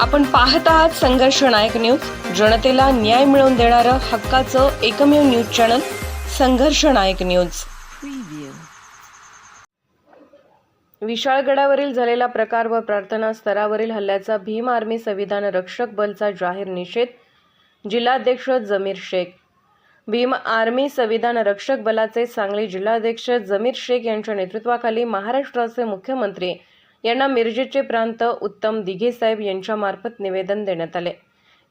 आपण पाहत आहात संघर्ष नायक न्यूज. जनतेला न्याय मिळवून देणारं हक्काचं एकमेव न्यूज चॅनल संघर्ष नायक न्यूज. विशाळगडावरील झालेला प्रकार व प्रार्थना स्तरावरील हल्ल्याचा भीम आर्मी संविधान रक्षक बलचा जाहीर निषेध जिल्हाध्यक्ष जमीर शेख. भीम आर्मी संविधान रक्षक बलाचे सांगली जिल्हाध्यक्ष जमीर शेख यांच्या नेतृत्वाखाली महाराष्ट्राचे मुख्यमंत्री यांना मिरजेचे प्रांत उत्तम दिघे साहेब यांच्यामार्फत निवेदन देण्यात आले.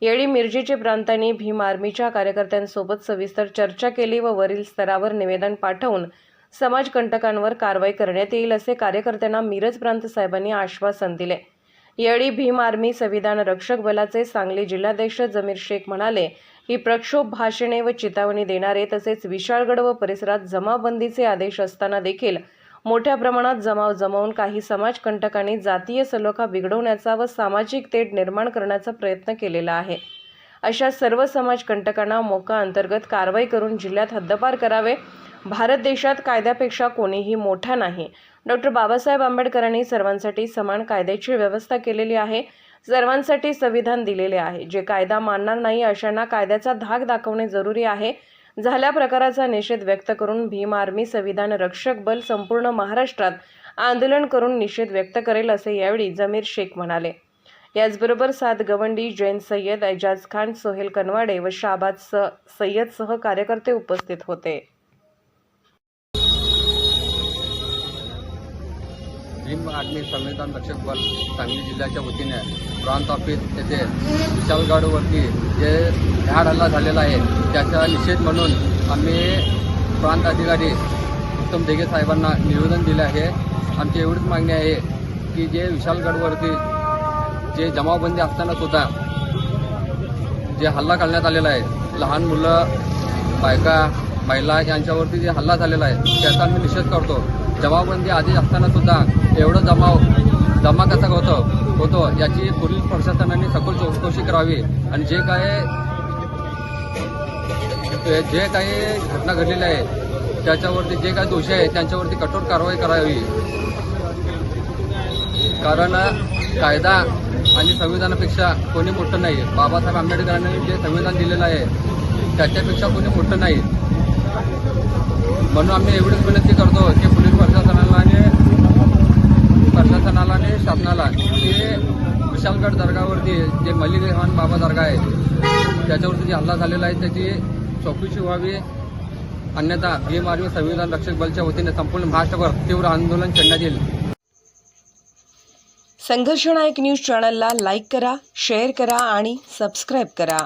यावेळी मिरजेचे प्रांतांनी भीम आर्मीच्या कार्यकर्त्यांसोबत सविस्तर चर्चा केली व वरील स्तरावर निवेदन पाठवून समाजकंटकांवर कारवाई करण्यात येईल असे कार्यकर्त्यांना मिरज प्रांत साहेबांनी आश्वासन दिले. यावेळी भीम आर्मी संविधान रक्षक बलाचे सांगली जिल्हाध्यक्ष जमीर शेख म्हणाले की प्रक्षोभ भाषणे व चितावणी देणारे तसेच विशाळगड व परिसरात जमाबंदीचे आदेश असताना देखील मोठ्या प्रमाणात जमाव जमवून काही समाजकंटकांनी जातीय सलोखा बिघडवण्याचा व सामाजिक तेढ निर्माण करण्याचा प्रयत्न केलेला आहे. अशा सर्व समाजकंटकांना मोका अंतर्गत कारवाई करून जिल्ह्यात हद्दपार करावे. भारत देशात कायद्यापेक्षा कोणीही मोठा नाही. डॉक्टर बाबासाहेब आंबेडकरांनी सर्वांसाठी समान कायद्याची व्यवस्था केलेली आहे. सर्वांसाठी संविधान दिलेले आहे. जे कायदा मानणार नाही अशांना कायद्याचा धाक दाखवणे जरुरी आहे. झाल्या प्रकाराचा निषेध व्यक्त करून भीम आर्मी संविधान रक्षक बल संपूर्ण महाराष्ट्रात आंदोलन करून निषेध व्यक्त करेल असे यावेळी जमीर शेख म्हणाले. याचबरोबर सात गवंडी जैन सय्यद एजाज खान सोहेल कनवाडे व शाबाद स सय्यदसह कार्यकर्ते उपस्थित होते. भीम संविधान रक्षक बल सांगली जिल्ह्याच्या वतीने प्रांत ऑफिस येथे विशालगडवरती जे ह्याड हल्ला झालेला आहे त्याचा निषेध म्हणून आम्ही प्रांत अधिकारी उत्तम देगे साहेबांना निवेदन दिले आहे. आमची एवढीच मागणी आहे की जे विशालगडवरती जे जमावबंदी असताना सुद्धा जे हल्ला करण्यात आलेला आहे लहान मुलं बायका महिला यांच्यावरती जे हल्ला झालेला आहे त्याचा मी निषेध करतो. जमावबंदी आधी असताना सुद्धा एवढं जमाव जमा कसा होतो होतो याची पोलीस प्रशासनाने सखोल चौकशी करावी. आणि जे काय जे काही घटना घडलेल्या आहे त्याच्यावरती जे काही दोषी आहे त्यांच्यावरती कठोर कारवाई करावी. कारण कायदा आणि संविधानापेक्षा कोणी मोठं नाही. बाबासाहेब आंबेडकरांनी जे संविधान दिलेलं आहे त्याच्यापेक्षा कोणी मोठं नाही. म्हणून आम्ही एवढीच विनंती करतो की पोलीस प्रशासनाला आणि प्रशासनाला आणि शासनाला की विशालगड दर्गावरती जे मलिकहान बाबा दर्गा आहे त्याच्यावरती जे हल्ला झालेला आहे त्याची चौकशी व्हावी. अन्यथा भीम आर्मी संविधान रक्षक बलच्या वतीने संपूर्ण महाराष्ट्रभर तीव्र आंदोलन छेडण्यात येईल. संघर्षनायक न्यूज चॅनलला लाईक करा शेअर करा आणि सबस्क्राईब करा.